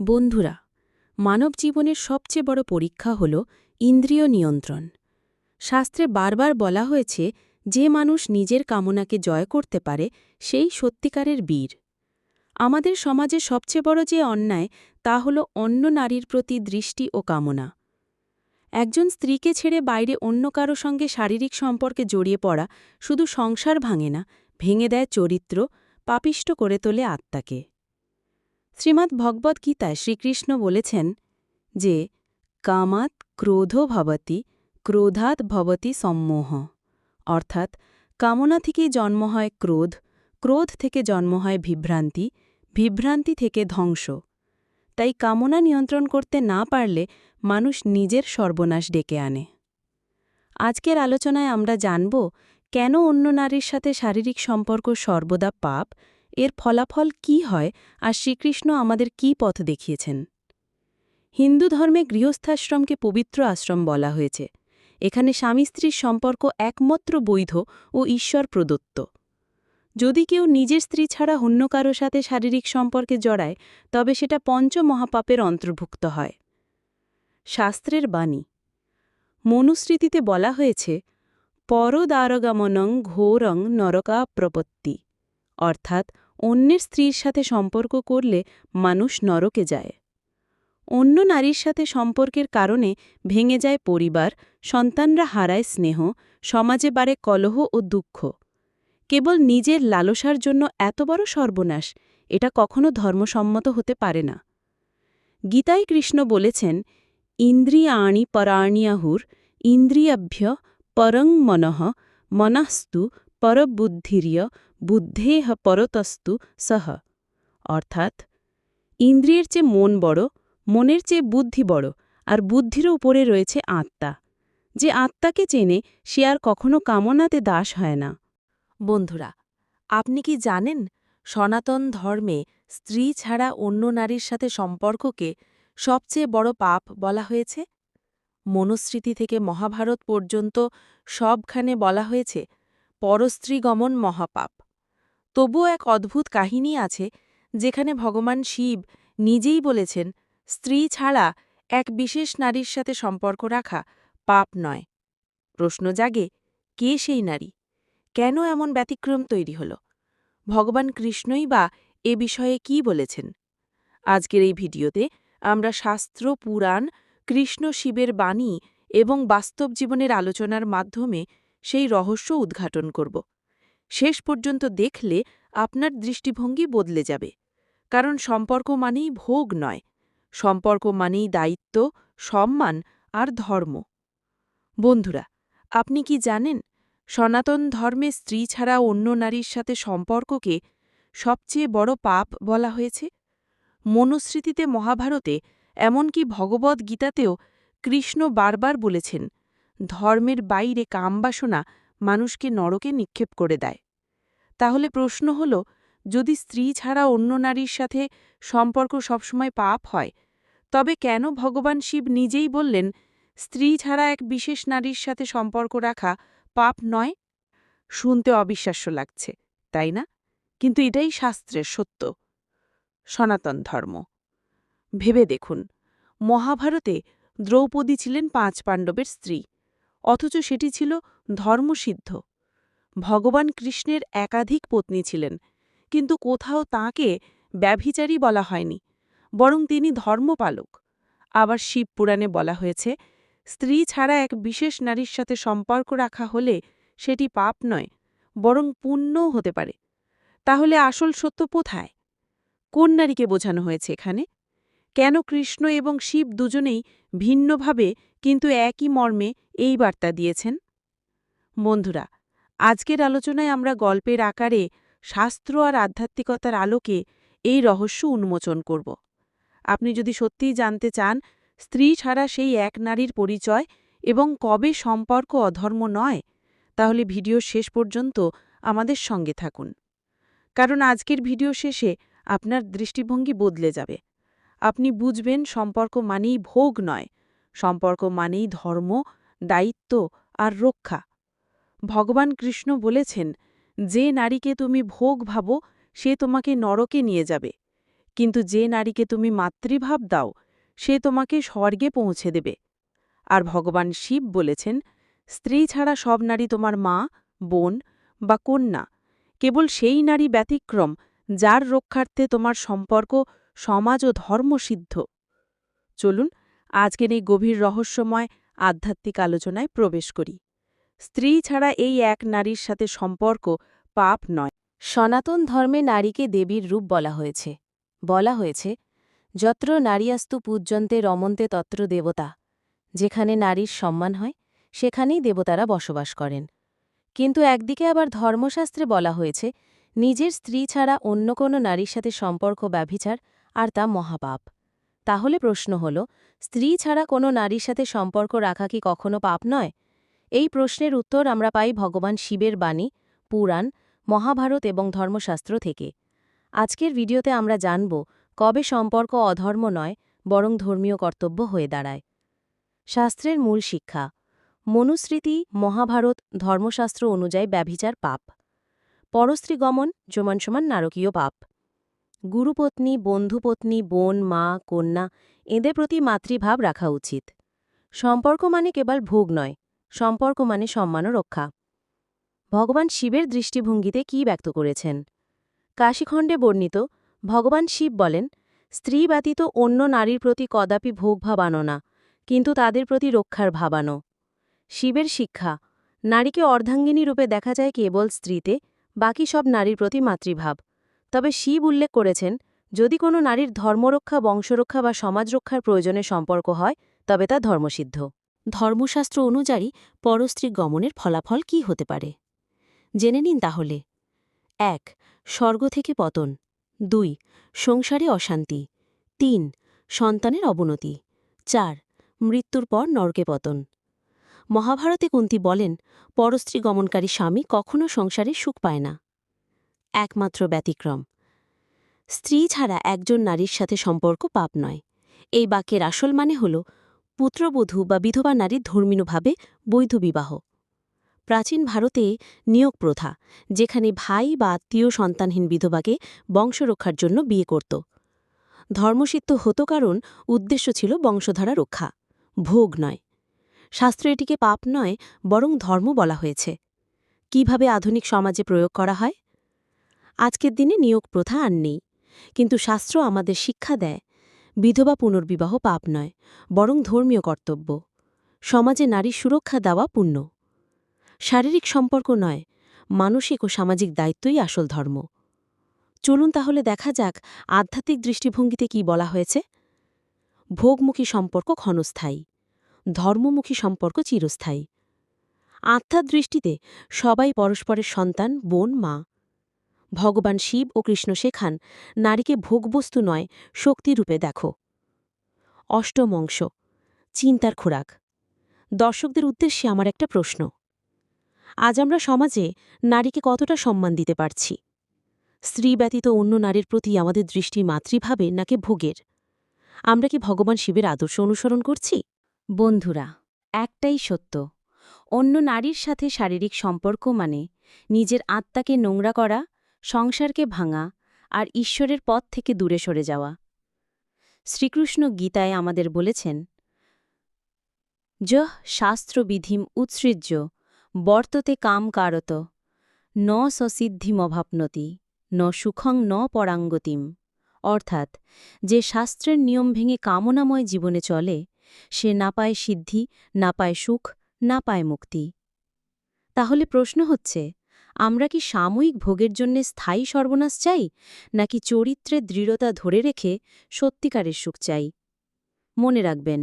বন্ধুরা মানব জীবনের সবচেয়ে বড় পরীক্ষা হল ইন্দ্রিয় নিয়ন্ত্রণ। শাস্ত্রে বারবার বলা হয়েছে, যে মানুষ নিজের কামনাকে জয় করতে পারে, সেই সত্যিকারের বীর। আমাদের সমাজে সবচেয়ে বড় যে অন্যায়, তা হল অন্য নারীর প্রতি দৃষ্টি ও কামনা। একজন স্ত্রীকে ছেড়ে বাইরে অন্য কারও সঙ্গে শারীরিক সম্পর্কে জড়িয়ে পড়া শুধু সংসার ভাঙে না, ভেঙে দেয় চরিত্র, পাপিষ্ট করে তোলে আত্মাকে। শ্রীমদ্ ভগবদ্ গীতায় শ্রীকৃষ্ণ বলেছেন যে কামাত ক্রোধ ভবতি, ক্রোধাৎ ভবতি সম্মোহ। অর্থাৎ, কামনা থেকেই জন্ম হয় ক্রোধ ক্রোধ থেকে জন্ম হয় বিভ্রান্তি বিভ্রান্তি থেকে ধ্বংস। তাই কামনা নিয়ন্ত্রণ করতে না পারলে মানুষ নিজের সর্বনাশ ডেকে আনে। আজকের আলোচনায় আমরা জানব, কেন অন্য নারীর সাথে শারীরিক সম্পর্ক সর্বদা পাপ এর ফলাফল কি হয় আর শ্রীকৃষ্ণ আমাদের কি পথ দেখিয়েছেন? হিন্দু ধর্মে গৃহস্থাশ্রমকে পবিত্র আশ্রম বলা হয়েছে। এখানে স্বামী স্ত্রীর সম্পর্ক একমাত্র বৈধ ও ঈশ্বর প্রদত্ত। যদি কেউ নিজের স্ত্রী ছাড়া অন্য কারও সাথে শারীরিক সম্পর্কে জড়ায়, তবে সেটা পঞ্চ মহাপাপের অন্তর্ভুক্ত হয়। শাস্ত্রের বাণী। মনুস্মৃতিতে বলা হয়েছে, পরদারগমনং ঘোরং নরকা প্রপত্তি অর্থাৎ অন্যের স্ত্রীর সাথে সম্পর্ক করলে মানুষ নরকে যায়। অন্য নারীর সাথে সম্পর্কের কারণে ভেঙে যায় পরিবার, সন্তানরা হারায় স্নেহ, সমাজে বাড়ে কলহ ও দুঃখ। কেবল নিজের লালসার জন্য এত বড় সর্বনাশ, এটা কখনো ধর্মসম্মত হতে পারে না। গীতায় কৃষ্ণ বলেছেন, ইন্দ্রিয়াণি পরাণিয়াহুর, ইন্দ্রিয়াভ্য পরং মনঃ, মনস্তু পরবুদ্ধির্য বুদ্ধেহ পরতস্তু সহ। অর্থাৎ, ইন্দ্রিয়ের চেয়ে মন বড়, মনের চেয়ে বুদ্ধি বড়, আর বুদ্ধির উপরে রয়েছে আত্মা। যে আত্মাকে চেনে, সে আর কখনো কামনাতে দাস হয় না। বন্ধুরা, আপনি কি জানেন, সনাতন ধর্মে স্ত্রী ছাড়া অন্য নারীর সাথে সম্পর্ককে সবচেয়ে বড় পাপ বলা হয়েছে? মনুস্মৃতি থেকে মহাভারত পর্যন্ত সবখানে বলা হয়েছে, পরস্ত্রীগমন মহাপাপ। তবুও এক অদ্ভুত কাহিনী আছে যেখানে ভগবান শিব নিজেই বলেছেন, স্ত্রী ছাড়া এক বিশেষ নারীর সাথে সম্পর্ক রাখা পাপ নয়। প্রশ্ন জাগে, কে সেই নারী? কেন এমন ব্যতিক্রম তৈরি হল? ভগবান কৃষ্ণই বা এ বিষয়ে কি বলেছেন? আজকের এই ভিডিওতে আমরা শাস্ত্র, পুরাণ, কৃষ্ণ শিবের বাণী এবং বাস্তব জীবনের আলোচনার মাধ্যমে সেই রহস্য উদ্ঘাটন করব। শেষ পর্যন্ত দেখলে আপনার দৃষ্টিভঙ্গি বদলে যাবে। কারণ সম্পর্ক মানেই ভোগ নয়। সম্পর্ক মানেই দায়িত্ব, সম্মান আর ধর্ম। বন্ধুরা, আপনি কি জানেন, সনাতন ধর্মে স্ত্রী ছাড়া অন্য নারীর সাথে সম্পর্ককে সবচেয়ে বড় পাপ বলা হয়েছে? মনুস্মৃতিতে মহাভারতে এমনকি ভগবদ্ গীতাতেও কৃষ্ণ বারবার বলেছেন, ধর্মের বাইরে কামবাসনা মানুষকে নরকে নিক্ষেপ করে দেয়। তাহলে প্রশ্ন হল, যদি স্ত্রী ছাড়া অন্য নারীর সাথে সম্পর্ক সবসময় পাপ হয়, তবে কেন ভগবান শিব নিজেই বললেন, স্ত্রী ছাড়া এক বিশেষ নারীর সাথে সম্পর্ক রাখা পাপ নয়? শুনতে অবিশ্বাস্য লাগছে, তাই না? কিন্তু এটাই শাস্ত্রের সত্য। সনাতন ধর্ম। ভেবে দেখুন, মহাভারতে দ্রৌপদী ছিলেন পাঁচ পাণ্ডবের স্ত্রী। অথচ সেটি ছিল ধর্মসিদ্ধ। ভগবান কৃষ্ণের একাধিক পত্নী ছিলেন, কিন্তু কোথাও তাঁকে ব্যভিচারী বলা হয়নি, বরং তিনি ধর্মপালক। আবার শিব পুরাণে বলা হয়েছে, স্ত্রী ছাড়া এক বিশেষ নারীর সাথে সম্পর্ক রাখা হলে সেটি পাপ নয়, বরং পুণ্যও হতে পারে। তাহলে আসল সত্য কোথায়? কোন নারীকে বোঝানো হয়েছে এখানে? কেন কৃষ্ণ এবং শিব দুজনেই ভিন্নভাবে কিন্তু একই মর্মে এই বার্তা দিয়েছেন? বন্ধুরা, আজকের আলোচনায় আমরা গল্পের আকারে শাস্ত্র আর আধ্যাত্মিকতার আলোকে এই রহস্য উন্মোচন করব। আপনি যদি সত্যিই জানতে চান, স্ত্রী ছাড়া সেই এক নারীর পরিচয় এবং কবে সম্পর্ক অধর্ম নয়, তাহলে ভিডিও শেষ পর্যন্ত আমাদের সঙ্গে থাকুন। কারণ আজকের ভিডিও শেষে আপনার দৃষ্টিভঙ্গি বদলে যাবে। আপনি বুঝবেন সম্পর্ক মানেই ভোগ নয়, সম্পর্ক মানেই ধর্ম, দায়িত্ব আর রক্ষা। ভগবান কৃষ্ণ বলেছেন, যে নারীকে তুমি ভোগ ভাবো, সে তোমাকে নরকে নিয়ে যাবে। কিন্তু যে নারীকে তুমি মাতৃভাব দাও, সে তোমাকে স্বর্গে পৌঁছে দেবে। আর ভগবান শিব বলেছেন, স্ত্রী ছাড়া সব নারী তোমার মা, বোন বা কন্যা। কেবল সেই নারী ব্যতিক্রম, যার রক্ষার্থে তোমার সম্পর্ক সমাজ ও ধর্মসিদ্ধ চলুন, আজকের এই গভীর রহস্যময় আধ্যাত্মিক আলোচনায় প্রবেশ করি। স্ত্রী ছাড়া এই এক নারীর সাথে সম্পর্ক পাপ নয়। সনাতন ধর্মে নারীকে দেবীর রূপ বলা হয়েছে। বলা হয়েছে, যত্র নারীয়াস্তু পূজ্যন্তে রমন্তে তত্র দেবতা। যেখানে নারীর সম্মান হয়, সেখানেই দেবতারা বসবাস করেন। কিন্তু একদিকে আবার ধর্মশাস্ত্রে বলা হয়েছে, নিজের স্ত্রী ছাড়া অন্য কোনো নারীর সাথে সম্পর্ক ব্যভিচার আর তা মহাপাপ। তাহলে প্রশ্ন হল, স্ত্রী ছাড়া কোনো নারীর সাথে সম্পর্ক রাখা কি কখনো পাপ নয়? এই প্রশ্নের উত্তর আমরা পাই ভগবান শিবের বাণী, পুরাণ, মহাভারত এবং ধর্মশাস্ত্র থেকে। আজকের ভিডিওতে আমরা জানব, কবে সম্পর্ক অধর্ম নয়, বরং ধর্মীয় কর্তব্য হয়ে দাঁড়ায়। শাস্ত্রের মূল শিক্ষা, মনুস্মৃতি, মহাভারত, ধর্মশাস্ত্র অনুযায়ী ব্যভিচার পাপ। পরস্ত্রীগমন সমান সমান নারকীয় পাপ। গুরুপত্নী, বন্ধুপত্নী, বোন, মা, কন্যা, এদের প্রতি মাতৃভাব রাখা উচিত। সম্পর্ক মানে কেবল ভোগ নয়, সম্পর্ক মানে সম্মান রক্ষা। ভগবান শিবের দৃষ্টিভঙ্গিতে কি ব্যক্ত করেছেন? কাশীখণ্ডে বর্ণিত, ভগবান শিব বলেন, স্ত্রী ব্যতীত অন্য নারীর প্রতি কদাপি ভোগ ভাবানো না, কিন্তু তাদের প্রতি রক্ষার ভাবানো শিবের শিক্ষা, নারীকে অর্ধাঙ্গিনী রূপে দেখা যায় কেবল স্ত্রীতে, বাকি সব নারীর প্রতি মাতৃভাব। তবে শিব উল্লেখ করেছেন, যদি কোনো নারীর ধর্মরক্ষা, বংশরক্ষা বা সমাজ রক্ষার প্রয়োজনে সম্পর্ক হয়, তবে তা ধর্মসিদ্ধ। ধর্মশাস্ত্র অনুযায়ী পরস্ত্রী গমনের ফলাফল কি হতে পারে? জেনে নিন তাহলে। এক, স্বর্গ থেকে পতন। দুই, সংসারে অশান্তি। তিন, সন্তানের অবনতি। চার, মৃত্যুর পর নরকে পতন। মহাভারতে কুন্তি বলেন, পরস্ত্রী গমনকারী স্বামী কখনো সংসারে সুখ পায় না। একমাত্র ব্যতিক্রম। স্ত্রী ছাড়া একজন নারীর সাথে সম্পর্ক পাপ নয়। এই বাক্যের আসল মানে হল পুত্রবধূ বা বিধবা নারীর ধর্মীয়ভাবে বৈধ বিবাহ। প্রাচীন ভারতে নিয়োগ প্রথা, যেখানে ভাই বা আত্মীয় সন্তানহীন বিধবাকে বংশরক্ষার জন্য বিয়ে করত। ধর্মসিদ্ধ হতো কারণ উদ্দেশ্য ছিল বংশধারা রক্ষা, ভোগ নয়। শাস্ত্র এটিকে পাপ নয়, বরং ধর্ম বলা হয়েছে। কীভাবে আধুনিক সমাজে প্রয়োগ করা হয়? আজকের দিনে নিয়োগ প্রথা আর নেই। কিন্তু শাস্ত্র আমাদের শিক্ষা দেয়, বিধবা পুনর্বিবাহ পাপ নয়, বরং ধর্মীয় কর্তব্য। সমাজে নারীর সুরক্ষা দেওয়া পুণ্য। শারীরিক সম্পর্ক নয়, মানসিক ও সামাজিক দায়িত্বই আসল ধর্ম। চলুন তাহলে দেখা যাক আধ্যাত্মিক দৃষ্টিভঙ্গিতে কি বলা হয়েছে। ভোগমুখী সম্পর্ক ক্ষণস্থায়ী, ধর্মমুখী সম্পর্ক চিরস্থায়ী। আত্মার দৃষ্টিতে সবাই পরস্পরের সন্তান, বোন, মা। ভগবান শিব ও কৃষ্ণ শেখান, নারীকে ভোগবস্তু নয় শক্তিরূপে দেখো। অষ্টম অংশ, চিন্তার খোরাক। দর্শকদের উদ্দেশ্যে আমার একটা প্রশ্ন। আজ আমরা সমাজে নারীকে কতটা সম্মান দিতে পারছি? স্ত্রী ব্যতীত অন্য নারীর প্রতি আমাদের দৃষ্টি মাতৃভাবে নাকি ভোগের? আমরা কি ভগবান শিবের আদর্শ অনুসরণ করছি? বন্ধুরা, একটাই সত্য। অন্য নারীর সাথে শারীরিক সম্পর্ক মানে নিজের আত্মাকে নোংরা করা সংসারকে ভাঙা আর ঈশ্বরের পথ থেকে দূরে সরে যাওয়া। শ্রীকৃষ্ণ গীতায় আমাদের বলেছেন যহ শাস্ত্রবিধিম উৎসৃজ্য, বর্ততে কাম কারত, ন সসিদ্ধিমভাপ্নতি, ন সুখং ন পরাঙ্গতিম। অর্থাৎ, যে শাস্ত্রের নিয়ম ভেঙে কামনাময় জীবনে চলে, সে না পায় সিদ্ধি, না পায় সুখ, না পায় মুক্তি। তাহলে প্রশ্ন হচ্ছে আমরা কি সাময়িক ভোগের জন্যে স্থায়ী সর্বনাশ চাই, নাকি চরিত্রের দৃঢ়তা ধরে রেখে সত্যিকারের সুখ চাই? মনে রাখবেন,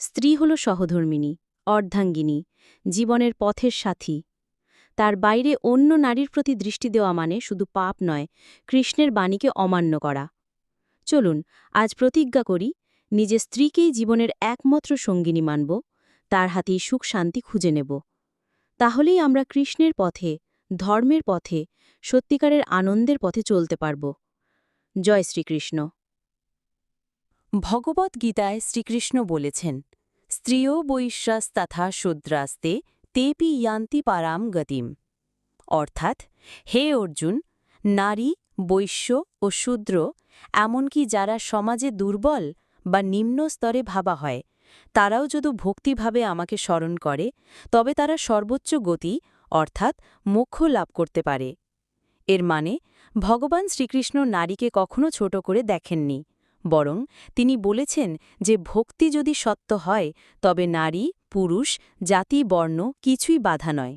স্ত্রী হল সহধর্মিনী, অর্ধাঙ্গিনী, জীবনের পথের সাথী। তার বাইরে অন্য নারীর প্রতি দৃষ্টি দেওয়া মানে শুধু পাপ নয়, কৃষ্ণের বাণীকে অমান্য করা। চলুন, আজ প্রতিজ্ঞা করি নিজের স্ত্রীকেই জীবনের একমাত্র সঙ্গিনী মানব, তার হাতেই সুখ শান্তি খুঁজে নেব। তাহলেই আমরা কৃষ্ণের পথে ধর্মের পথে, সত্যিকারের আনন্দের পথে চলতে পারব। জয় শ্রীকৃষ্ণ। ভগবদ্গীতায় শ্রীকৃষ্ণ বলেছেন, স্ত্রিয় বৈশ্বাস তথা শূদ্রাস্তে তেপি ইয়ান্তি পারাম গতিম। অর্থাৎ, হে অর্জুন, নারী, বৈশ্য ও শূদ্র, এমনকি যারা সমাজে দুর্বল বা নিম্ন স্তরে ভাবা হয়, তারাও যদি ভক্তিভাবে আমাকে স্মরণ করে, তবে তারা সর্বোচ্চ গতি অর্থাৎ মোক্ষ লাভ করতে পারে। এর মানে ভগবান শ্রীকৃষ্ণ নারীকে কখনো ছোট করে দেখেননি, বরং তিনি বলেছেন যে ভক্তি যদি সত্য হয়, তবে নারী, পুরুষ, জাতি, বর্ণ কিছুই বাধা নয়।